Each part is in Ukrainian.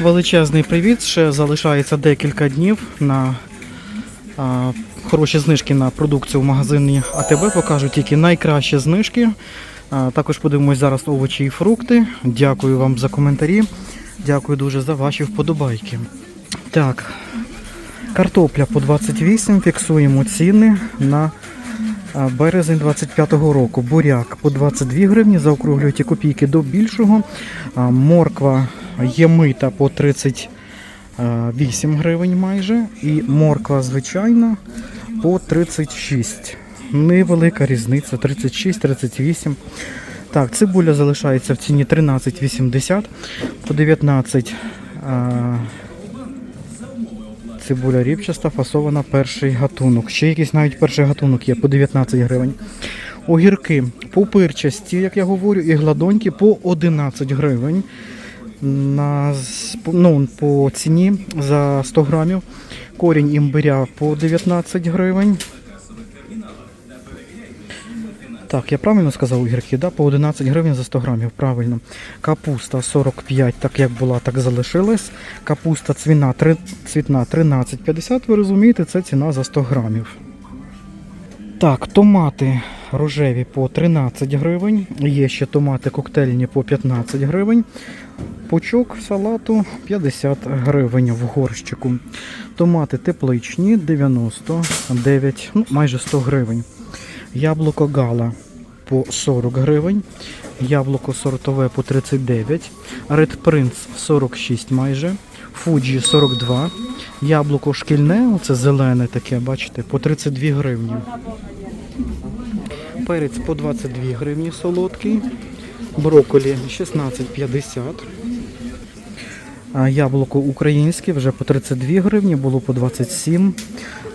Величезний привіт. Ще залишається декілька днів на а, хороші знижки на продукцію в магазині АТБ. Покажу тільки найкращі знижки. А, також подивимось зараз овочі і фрукти. Дякую вам за коментарі. Дякую дуже за ваші вподобайки. Так, картопля по 28. Фіксуємо ціни на березень 25-го року. Буряк по 22 гривні, заокруглюйте копійки до більшого. А, Морква є мита по 38 гривень майже. І морква звичайна по 36. Невелика різниця 36-38. Так, цибуля залишається в ціні 13,80 по 19. Цибуля ріпчаста, фасована перший гатунок. Ще якийсь навіть перший гатунок є по 19 гривень. Огірки пупирчасті, як я говорю, і гладонькі по 11 гривень. На, ну, по ціні за 100 грамів. Корінь імбиря по 19 гривень. Так, я правильно сказав огірки, да? по 11 гривень за 100 грамів, правильно. Капуста 45, так як була, так залишилась. Капуста цвіна, три- цвітна 13,50, ви розумієте, це ціна за 100 грамів. Так, томати рожеві по 13 гривень. Є ще томати коктейльні по 15 гривень. Пучок салату 50 гривень в горщику. Томати тепличні 99, ну майже 100 гривень. Яблуко гала по 40 гривень. Яблуко сортове по 39. Red Prince 46 майже. Fuji 42. Яблуко шкільне, оце зелене таке, бачите, по 32 гривні. Перець по 22 гривні солодкий. Брокколі 16,50. А Яблуко українське вже по 32 гривні, було по 27.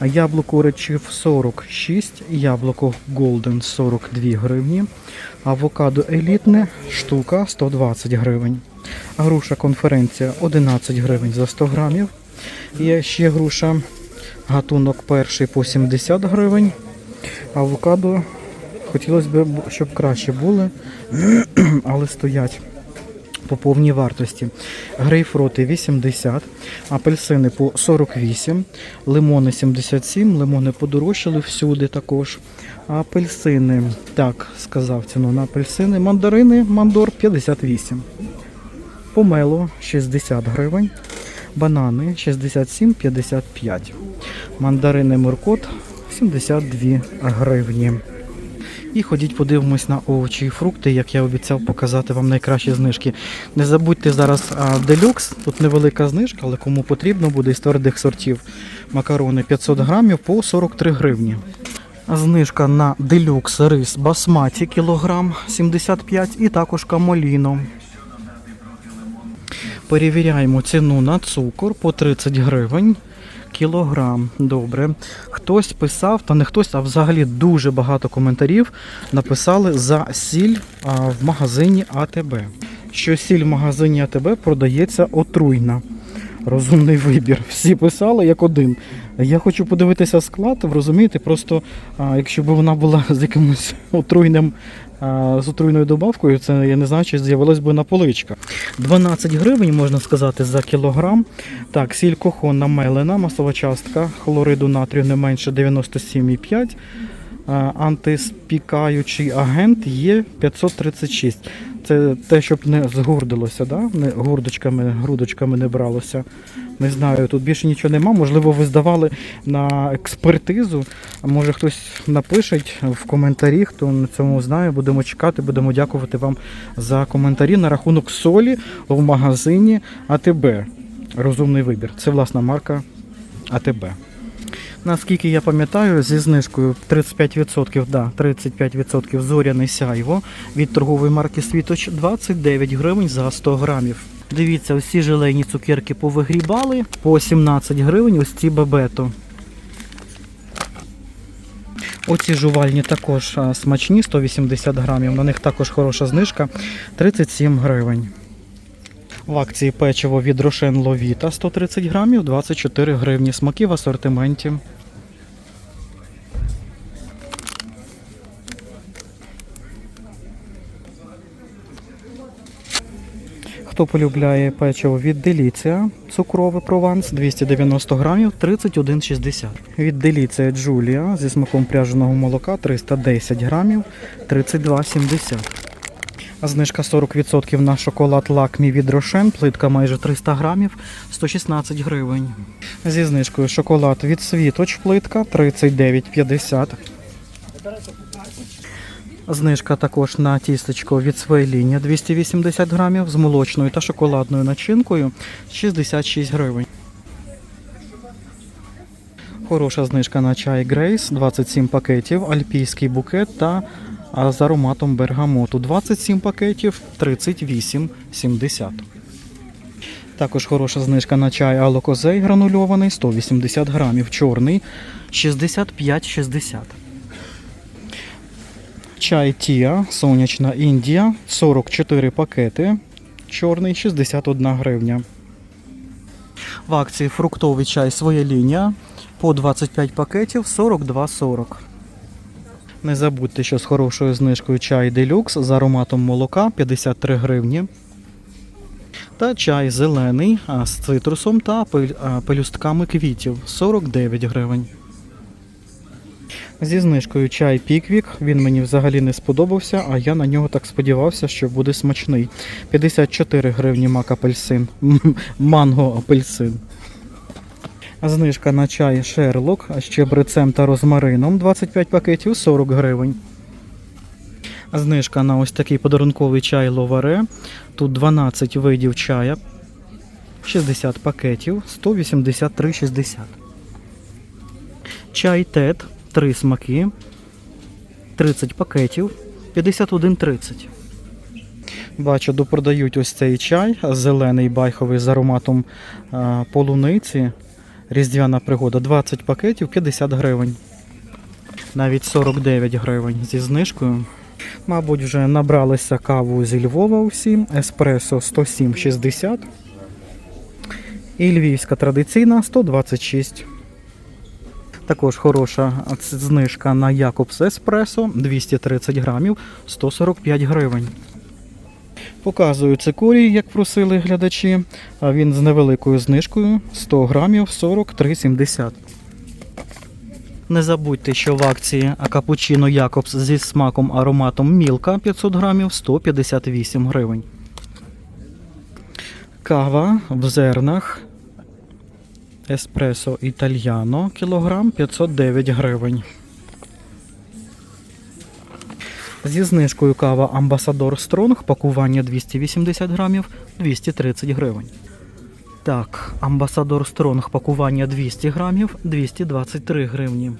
Яблуко речив 46, яблуко Golden 42 гривні. Авокадо елітне штука 120 гривень. Груша конференція 11 гривень за 100 грамів. Є ще груша гатунок перший по 70 гривень. Авокадо хотілося б, щоб краще були, але стоять по повній вартості. Грейпфрути 80, апельсини по 48, лимони 77, лимони подорожчали всюди також. Апельсини, так сказав ціну на апельсини. Мандарини, мандор 58. Помело 60 гривень. Банани 67,55. Мандарини Муркот 72 гривні. І ходіть подивимось на овочі і фрукти, як я обіцяв показати вам найкращі знижки. Не забудьте зараз делюкс, тут невелика знижка, але кому потрібно буде із твердих сортів макарони 500 грамів по 43 гривні. Знижка на делюкс рис басматі кілограм 75 і також камоліно. Перевіряємо ціну на цукор по 30 гривень. Кілограм, добре. Хтось писав, та не хтось, а взагалі дуже багато коментарів написали за сіль в магазині АТБ. Що сіль в магазині АТБ продається отруйна. Розумний вибір. Всі писали як один. Я хочу подивитися склад, ви розумієте, просто а, якщо б вона була з якимось отруйним, з отруйною добавкою, це я не знаю, чи з'явилось би на поличках. 12 гривень, можна сказати, за кілограм. Так, сіль кохонна мелена, масова частка, хлориду натрію не менше 97,5. Антиспікаючий агент є 536. Це те, щоб не згордилося, да? не гордочками, грудочками не бралося. Не знаю, тут більше нічого нема. Можливо, ви здавали на експертизу. Може хтось напише в коментарі, хто на цьому знає. Будемо чекати, будемо дякувати вам за коментарі на рахунок солі в магазині АТБ. Розумний вибір. Це власна марка АТБ. Наскільки я пам'ятаю, зі знижкою 35%, да, 35% зоряне сяйво від торгової марки Світоч 29 гривень за 100 грамів. Дивіться, ці желейні цукерки повигрібали по 17 гривень, ось ці бебето. Оці жувальні також смачні, 180 грамів. На них також хороша знижка 37 гривень. В акції печиво від Рошен Ловіта 130 грамів, 24 гривні. Смаки в асортименті. Хто полюбляє печиво від Деліція, цукрове прованс 290 грамів 31,60. Від Деліція Джулія зі смаком пряженого молока 310 грамів 32,70. Знижка 40% на шоколад лакмі від Рошен, плитка майже 300 грамів 116 гривень. Зі знижкою шоколад від Світоч плитка 39,50. Знижка також на тістечко від Свейління 280 грамів з молочною та шоколадною начинкою 66 гривень. Хороша знижка на чай Грейс 27 пакетів, альпійський букет та а, з ароматом бергамоту 27 пакетів 38,70. Також хороша знижка на чай Алокозей гранульований 180 грамів, чорний 65,60. Чай Тія, сонячна Індія, 44 пакети, чорний 61 гривня. В акції фруктовий чай своя лінія по 25 пакетів 42,40. Не забудьте, що з хорошою знижкою чай делюкс з ароматом молока 53 гривні. Та чай зелений з цитрусом та пелюстками квітів 49 гривень. Зі знижкою чай Піквік. Він мені взагалі не сподобався, а я на нього так сподівався, що буде смачний. 54 гривні мак апельсин. Манго апельсин. Знижка на чай Шерлок з чебрецем та розмарином 25 пакетів 40 гривень. Знижка на ось такий подарунковий чай Ловаре. Тут 12 видів чая. 60 пакетів 183,60. Чай Тет 3 смаки. 30 пакетів 51,30. Бачу, допродають ось цей чай, зелений байховий з ароматом полуниці. Різдвяна пригода 20 пакетів 50 гривень. Навіть 49 гривень зі знижкою. Мабуть, вже набралися каву зі Львова усім. Еспресо 107,60. І львівська традиційна 126. Також хороша знижка на Якобс Еспресо 230 грамів 145 гривень. Показую цикорій, як просили глядачі. А він з невеликою знижкою 100 грамів 43,70. Не забудьте, що в акції капучино Якобс зі смаком ароматом Мілка 500 грамів 158 гривень. Кава в зернах Еспресо Італьяно кілограм 509 гривень. Зі знижкою кава Амбасадор Стронг пакування 280 грамів 230 гривень. Так, Амбасадор Стронг пакування 200 грамів 223 гривні.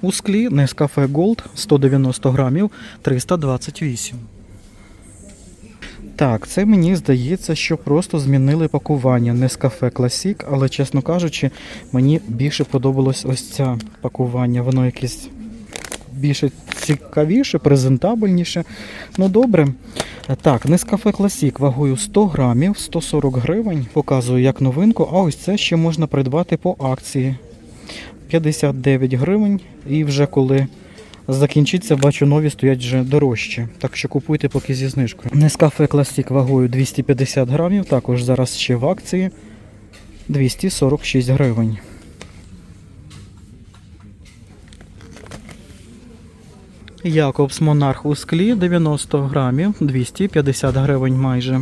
У склі Nescafe Gold 190 грамів 328. Так, це мені здається, що просто змінили пакування Nescafe Classic, але, чесно кажучи, мені більше подобалось ось це пакування. Воно якесь більше цікавіше, презентабельніше. Ну добре. Так, Nescafe Classic вагою 100 грамів, 140 гривень. Показую як новинку. А ось це ще можна придбати по акції. 59 гривень. І вже коли закінчиться, бачу, нові стоять вже дорожче. Так що купуйте поки зі знижкою. Nescafe Classic вагою 250 грамів. Також зараз ще в акції 246 гривень. Якобс Монарх у склі 90 грамів, 250 гривень майже.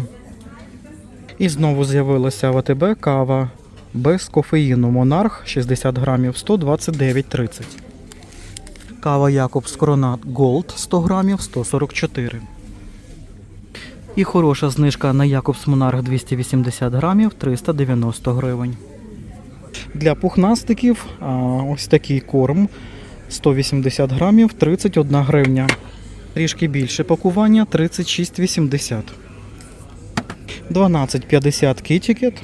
І знову з'явилася в АТБ кава без кофеїну Монарх 60 грамів 129,30. Кава Якобс Кронат Голд 100 грамів 144. І хороша знижка на Якобс Монарх 280 грамів 390 гривень. Для пухнастиків ось такий корм 180 грамів 31 гривня. Трішки більше пакування 36,80. 12,50 кітікет.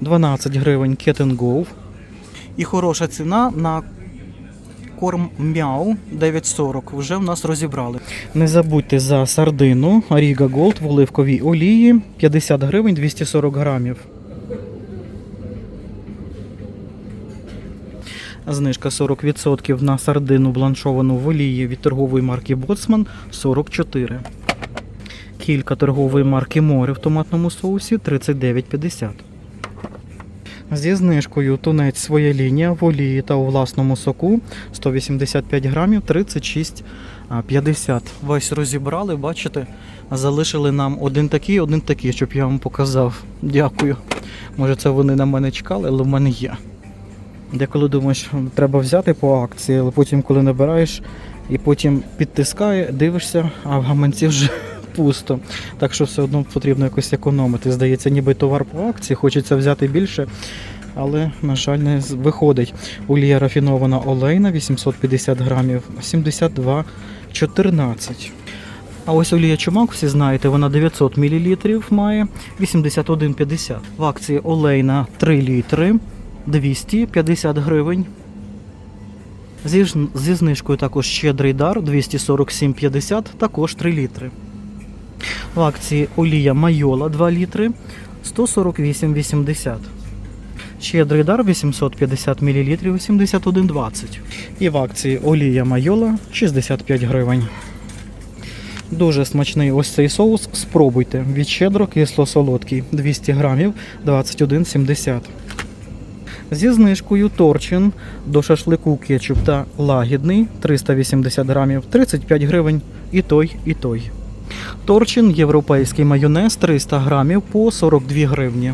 12 гривень Go. І хороша ціна на корм Мяу 9,40. Вже в нас розібрали. Не забудьте за сардину Ріга Голд в оливковій олії 50 гривень 240 грамів. Знижка 40% на сардину бланшовану в олії від торгової марки Боцман 44. Кілька торгової марки море в томатному соусі 39,50. Зі знижкою тунець своя лінія в олії та у власному соку 185 грамів 36,50. Весь розібрали, бачите, залишили нам один такий, один такий, щоб я вам показав. Дякую. Може це вони на мене чекали, але в мене є. Деколи думаєш, треба взяти по акції, але потім, коли набираєш і потім підтискає, дивишся, а в гаманці вже пусто. Так що все одно потрібно якось економити. Здається, ніби товар по акції, хочеться взяти більше, але, на жаль, не виходить. Олія рафінована олейна 850 грамів, 72,14. А ось олія чумак, всі знаєте, вона 900 мл має 81,50. В акції олейна 3 літри 250 гривень. Зі, зі знижкою також щедрий дар 247,50, також 3 літри. В акції олія Майола 2 літри 148,80. Щедрий дар 850 мл 81,20. І в акції олія Майола 65 гривень. Дуже смачний ось цей соус. Спробуйте. Від щедро кисло-солодкий 200 грамів 21,70. Зі знижкою торчин до шашлику кетчуп та лагідний 380 грамів 35 гривень і той, і той. Торчин європейський майонез 300 грамів по 42 гривні.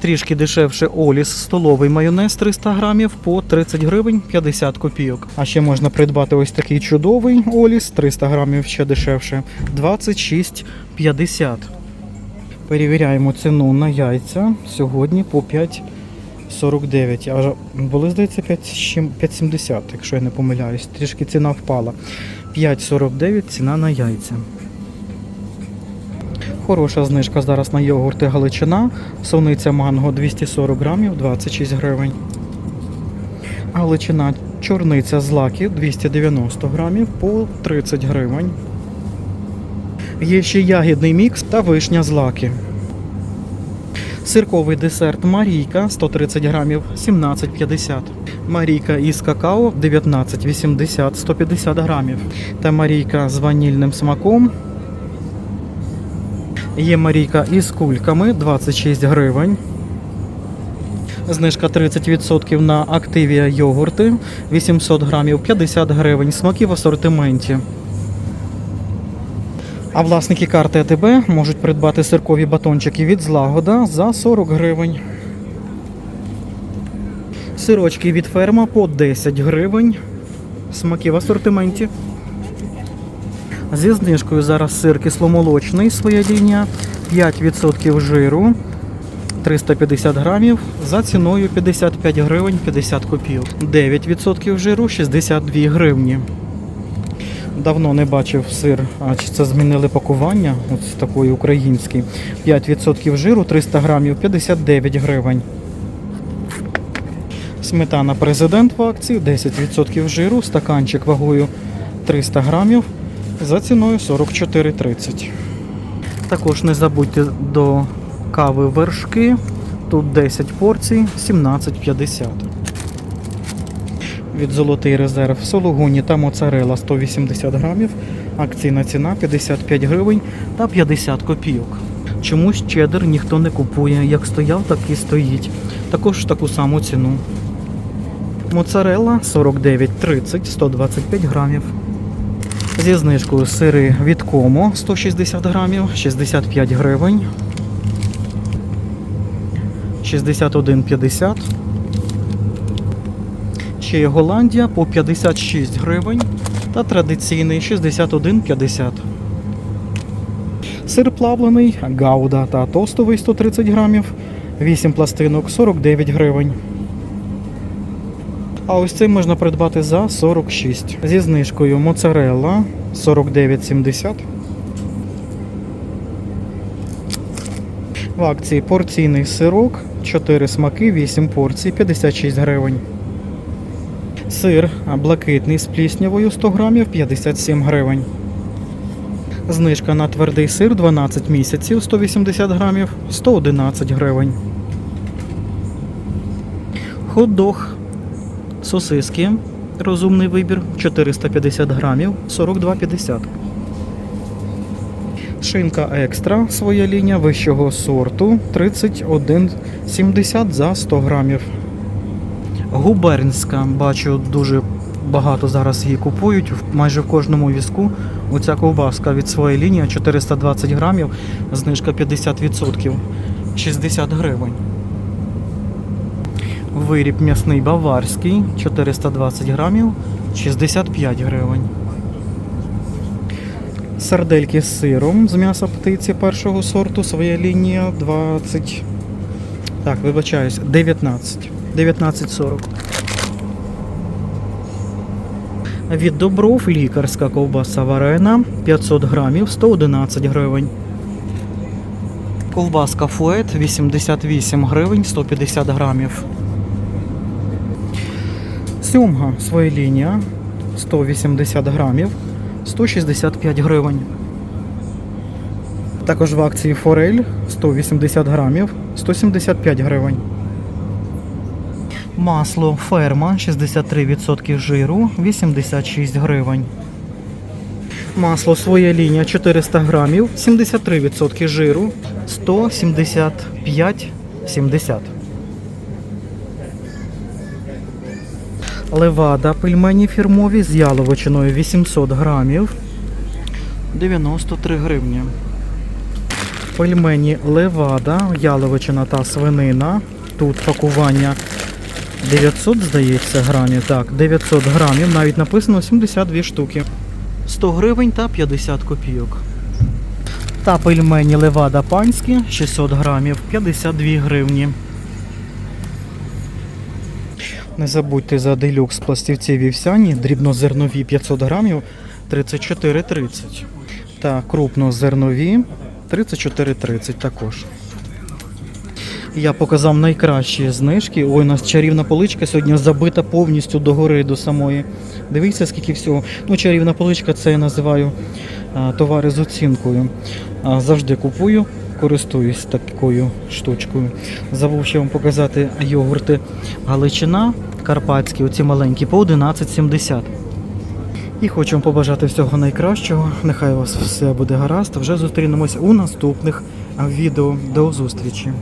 Трішки дешевше Оліс столовий майонез 300 грамів по 30 гривень 50 копійок. А ще можна придбати ось такий чудовий Оліс 300 грамів ще дешевше 26,50. Перевіряємо ціну на яйця сьогодні по 5,49. А були, здається, 5,70, 5,70, якщо я не помиляюсь. Трішки ціна впала. 5,49 ціна на яйця. Хороша знижка зараз на йогурти Галичина. Сониця манго 240 грамів 26 гривень. Галичина чорниця з лаки 290 грамів по 30 гривень. Є ще ягідний мікс та вишня з лаки. Сирковий десерт Марійка 130 грамів 17,50. Марійка із какао 19,80 150 грамів. Та Марійка з ванільним смаком Є Марійка із кульками 26 гривень. Знижка 30% на Активія йогурти 800 грамів 50 гривень. Смаки в асортименті. А власники карти АТБ можуть придбати сиркові батончики від злагода за 40 гривень. Сирочки від ферма по 10 гривень. Смаки в асортименті. Зі знижкою зараз сир кисломолочний, своя лінія, 5% жиру, 350 грамів, за ціною 55 гривень 50 копійок. 9% жиру, 62 гривні. Давно не бачив сир, а чи це змінили пакування, ось такий український. 5% жиру, 300 грамів, 59 гривень. Сметана президент в акції, 10% жиру, стаканчик вагою 300 грамів, за ціною 44,30. Також не забудьте до кави вершки. Тут 10 порцій, 17,50. Від золотий резерв сологуні та моцарела 180 грамів. Акційна ціна 55 гривень та 50 копійок. Чомусь чеддер ніхто не купує. Як стояв, так і стоїть. Також таку саму ціну. Моцарелла 49,30, 125 грамів. Зі знижкою сири від Комо 160 грамів, 65 гривень. 61,50. Ще є Голландія по 56 гривень та традиційний 61,50. Сир плавлений, гауда та тостовий 130 грамів, 8 пластинок 49 гривень. А ось цей можна придбати за 46. Зі знижкою моцарелла 49,70. В акції порційний сирок, 4 смаки, 8 порцій, 56 гривень. Сир блакитний з пліснявою 100 грамів, 57 гривень. Знижка на твердий сир 12 місяців, 180 грамів, 111 гривень. Хот-дог Сосиски. Розумний вибір 450 грамів 42,50. Шинка екстра, своя лінія вищого сорту 31,70 за 100 грамів. Губернська, бачу, дуже багато зараз її купують. Майже в кожному візку оця ковбаска від своєї лінії 420 грамів, знижка 50%, 60 гривень. Виріб м'ясний баварський 420 грамів, 65 гривень. Сардельки з сиром з м'яса птиці першого сорту, своя лінія 20. Так, вибачаюсь, 19. 19,40. Від добров лікарська ковбаса варена 500 грамів 111 гривень. Ковбаска фует 88 гривень 150 грамів. Сьомга своя лінія 180 грамів 165 гривень. Також в акції форель 180 грамів 175 гривень. Масло ферма 63% жиру 86 гривень. Масло своя лінія 400 грамів 73% жиру 175,70. Левада пельмені фірмові з яловичиною 800 грамів 93 гривні. Пельмені Левада, яловичина та свинина. Тут пакування 900, здається, грамів. Так, 900 грамів, навіть написано 72 штуки. 100 гривень та 50 копійок. Та пельмені Левада панські 600 грамів, 52 гривні. Не забудьте за делюкс пластівці вівсяні, дрібнозернові 500 грамів 34,30. Та крупнозернові 34,30 також. Я показав найкращі знижки. Ой, у нас чарівна поличка сьогодні забита повністю до гори до самої. Дивіться, скільки всього. Ну, чарівна поличка це я називаю а, товари з оцінкою. А, завжди купую, користуюсь такою штучкою. Забув ще вам показати йогурти Галичина карпатські, оці маленькі, по 11,70. І хочу вам побажати всього найкращого. Нехай у вас все буде гаразд. Вже зустрінемось у наступних відео. До зустрічі!